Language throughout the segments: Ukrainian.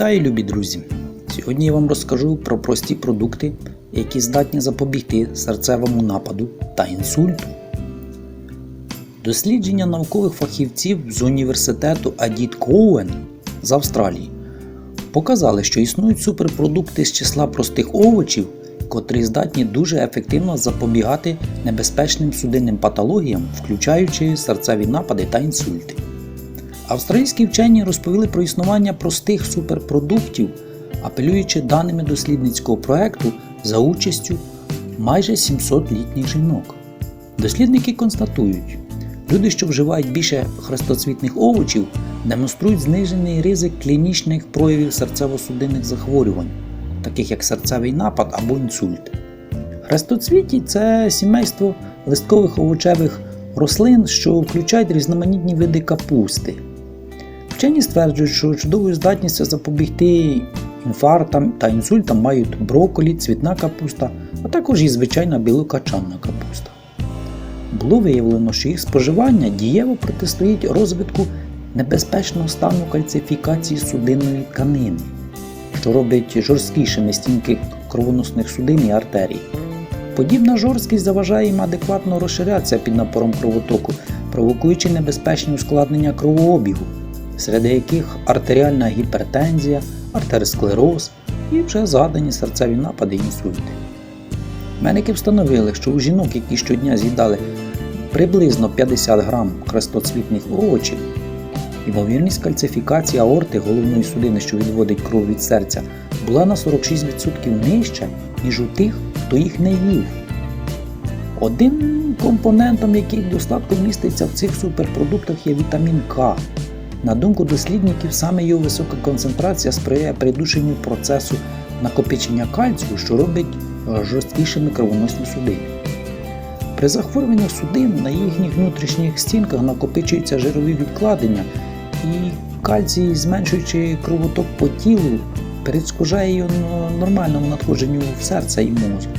Вітаю, любі друзі! Сьогодні я вам розкажу про прості продукти, які здатні запобігти серцевому нападу та інсульту. Дослідження наукових фахівців з університету Адіт Коуен з Австралії показали, що існують суперпродукти з числа простих овочів, котрі здатні дуже ефективно запобігати небезпечним судинним патологіям, включаючи серцеві напади та інсульти. Австралійські вчені розповіли про існування простих суперпродуктів, апелюючи даними дослідницького проекту за участю майже 700 літніх жінок. Дослідники констатують, люди, що вживають більше хрестоцвітних овочів, демонструють знижений ризик клінічних проявів серцево-судинних захворювань, таких як серцевий напад або інсульт. Хрестоцвіті це сімейство листкових овочевих рослин, що включають різноманітні види капусти. Вчені стверджують, що чудовою здатністю запобігти інфарктам та інсультам мають брокколі, цвітна капуста, а також і звичайна білокачанна капуста. Було виявлено, що їх споживання дієво протистоїть розвитку небезпечного стану кальцифікації судинної тканини, що робить жорсткішими стінки кровоносних судин і артерій. Подібна жорсткість заважає їм адекватно розширятися під напором кровотоку, провокуючи небезпечні ускладнення кровообігу, серед яких артеріальна гіпертензія, артеросклероз і вже згадані серцеві напади і інсульти. Медики встановили, що у жінок, які щодня з'їдали приблизно 50 грам крестоцвітних овочів, ймовірність кальцифікації аорти головної судини, що відводить кров від серця, була на 46% нижча, ніж у тих, хто їх не їв. Одним компонентом, який достатку міститься в цих суперпродуктах, є вітамін К. На думку дослідників, саме його висока концентрація сприяє придушенню процесу накопичення кальцію, що робить е, жорсткішими кровоносні судини. При захворюваннях судин на їхніх внутрішніх стінках накопичуються жирові відкладення, і кальцій, зменшуючи кровоток по тілу, перешкоджає його нормальному надходженню в серце і мозок.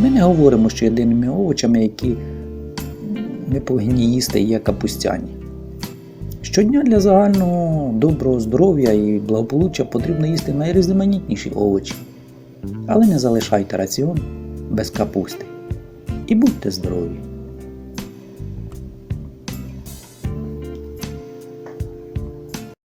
Ми не говоримо, що єдиними овочами, які ми повинні їсти, є капустяні. Щодня для загального доброго здоров'я і благополуччя потрібно їсти найрізноманітніші овочі. Але не залишайте раціон без капусти. І будьте здорові!